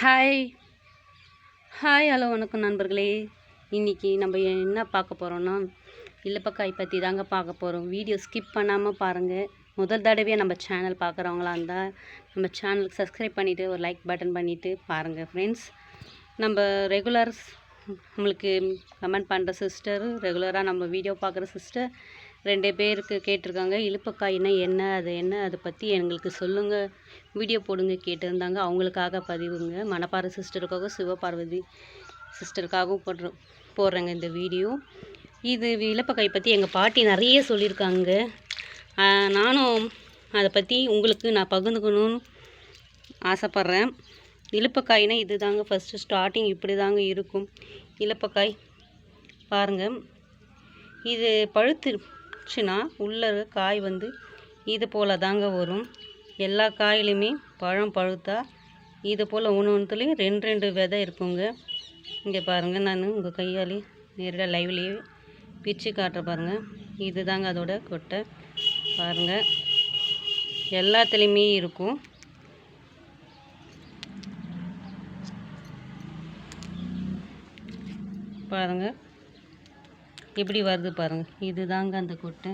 Hi hi hello வணக்கம் நண்பர்களே. இன்றைக்கி நம்ம என்ன பார்க்க போகிறோன்னா இல்லப்பக்காய் பற்றி தாங்க பார்க்க போகிறோம் வீடியோ ஸ்கிப் பண்ணாமல் பாருங்கள் முதல் தடவையாக நம்ம சேனல் பார்க்குறவங்களா இருந்தால் நம்ம சேனலுக்கு சப்ஸ்கிரைப் பண்ணிவிட்டு ஒரு லைக் பட்டன் பண்ணிவிட்டு பாருங்கள் ஃப்ரெண்ட்ஸ் நம்ம ரெகுலர்ஸ் நம்மளுக்கு கமெண்ட் பண்ணுற சிஸ்டர் ரெகுலராக நம்ம வீடியோ பார்க்குற சிஸ்டர் ரெண்டு பேருக்கு கேட்டிருக்காங்க. இழுப்பக்காய்னா என்ன அது என்ன அதை பற்றி எங்களுக்கு சொல்லுங்கள் வீடியோ போடுங்க கேட்டிருந்தாங்க. அவங்களுக்காக பதிவுங்க. மணப்பாறை சிஸ்டருக்காக சிவபார்வதி சிஸ்டருக்காகவும் போடுற போடுறேங்க இந்த வீடியோ. இது இழப்பக்காய் பற்றி எங்கள் பாட்டி நிறைய சொல்லியிருக்காங்க. நானும் அதை பற்றி உங்களுக்கு நான் பகிர்ந்துக்கணும்னு ஆசைப்பட்றேன். இழுப்பக்காய்னால் இது தாங்க ஃபஸ்ட்டு ஸ்டார்டிங் இப்படி தாங்க இருக்கும். இலப்பக்காய் பாருங்கள் இது பழுத்து பழுத்துச்சுன்னா உள்ளே காய் வந்து இது போல் தாங்க வரும். எல்லா காயிலுமே பழம் பழுத்தா இது போல் ஒன்று ஒன்றுத்துலேயும் ரெண்டு ரெண்டு விதை இருக்குங்க. இங்கே பாருங்கள் நான் உங்கள் கையாலே நேரடியாக லைவ்லேயே பிச்சு காட்டுற பாருங்கள் இது தாங்க அதோட கொட்டை. பாருங்கள் எல்லாத்துலேயுமே இருக்கும். பாருங்கள் எப்படி வருது பாருங்கள் இது தாங்க அந்த கொட்டை.